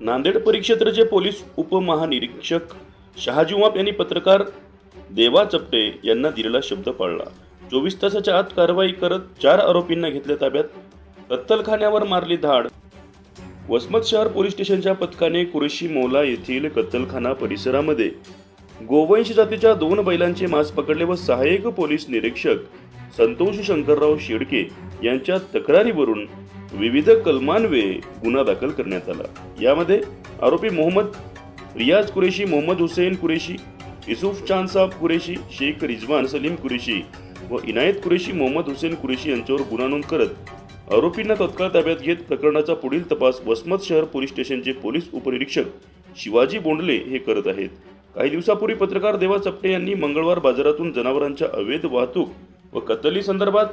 नांदेड परिक्षेत्राचे पोलीस उपमहानिरीक्षक शहाजी यांनी पत्रकार देवा चपटे यांना दिलेला शब्द पाळला. चोवीस तासाच्या आत कारवाई करत चार आरोपींना घेतल्या ताब्यात. कत्तलखान्यावर मारली धाड. वसमत शहर पोलीस स्टेशनच्या पथकाने कुरेशी मोला येथील कत्तलखाना परिसरामध्ये गोवंश जातीच्या दोन बैलांचे मांस पकडले व सहाय्यक पोलीस निरीक्षक संतोष शंकरराव शेडके यांच्या तक्रारीवरून विविध कलमान्वे गुन्हा दाखल करण्यात आला. यामध्ये आरोपी मोहम्मद रियाज कुरेशी मोहम्मद हुसेन कुरेशी युसुफ चांदसाब कुरेशी शेख रिजवान सलीम कुरेशी व इनायत कुरेशी मोहम्मद हुसेन कुरेशी यांच्यावर गुन्हा नोंद करत आरोपींना तत्काळ ताब्यात घेत प्रकरणाचा पुढील तपास वसमत शहर पोलीस स्टेशनचे पोलीस उपनिरीक्षक शिवाजी बोंडले हे करत आहेत. काही दिवसापूर्वी पत्रकार देवा चपटे यांनी मंगळवार बाजारातून जनावरांच्या अवैध वाहतूक व कत्तली संदर्भात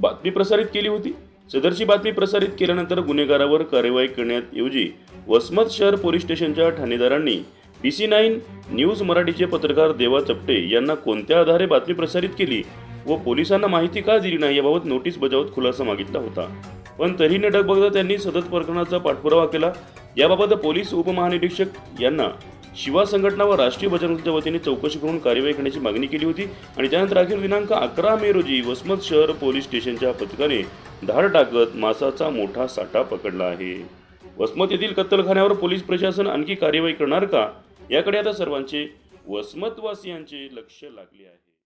बातमी प्रसारित केली होती. सदरची बातमी प्रसारित केल्यानंतर गुन्हेगारावर कार्यवाही करण्याऐवजी वसमत शहर पोलीस स्टेशनच्या ठाणेदारांनी बी सी नाईन न्यूज मराठीचे पत्रकार देवा चपटे यांना कोणत्या आधारे बातमी प्रसारित केली व पोलिसांना माहिती का दिली नाही याबाबत नोटीस बजावत खुलासा मागितला होता. पण तरीही न बघता त्यांनी सतत प्रकरणाचा पाठपुरावा केला. याबाबत पोलीस उपमहानिरीक्षक यांना शिवा संघटना व राष्ट्रीय बजरंग वतीने चौकशी करून कार्यवाही करण्याची मागणी केली होती आणि त्यानंतर अखेर दिनांक अकरा मे रोजी वसमत शहर पोलीस स्टेशनच्या पथकाने धाड टाकत मासाचा मोठा साठा पकडला आहे. वसमत येथील कत्तलखान्यावर पोलीस प्रशासन आणखी कार्यवाही करणार का? याकडे आता सर्वांचे वसमतवासियांचे लक्ष लागले आहे.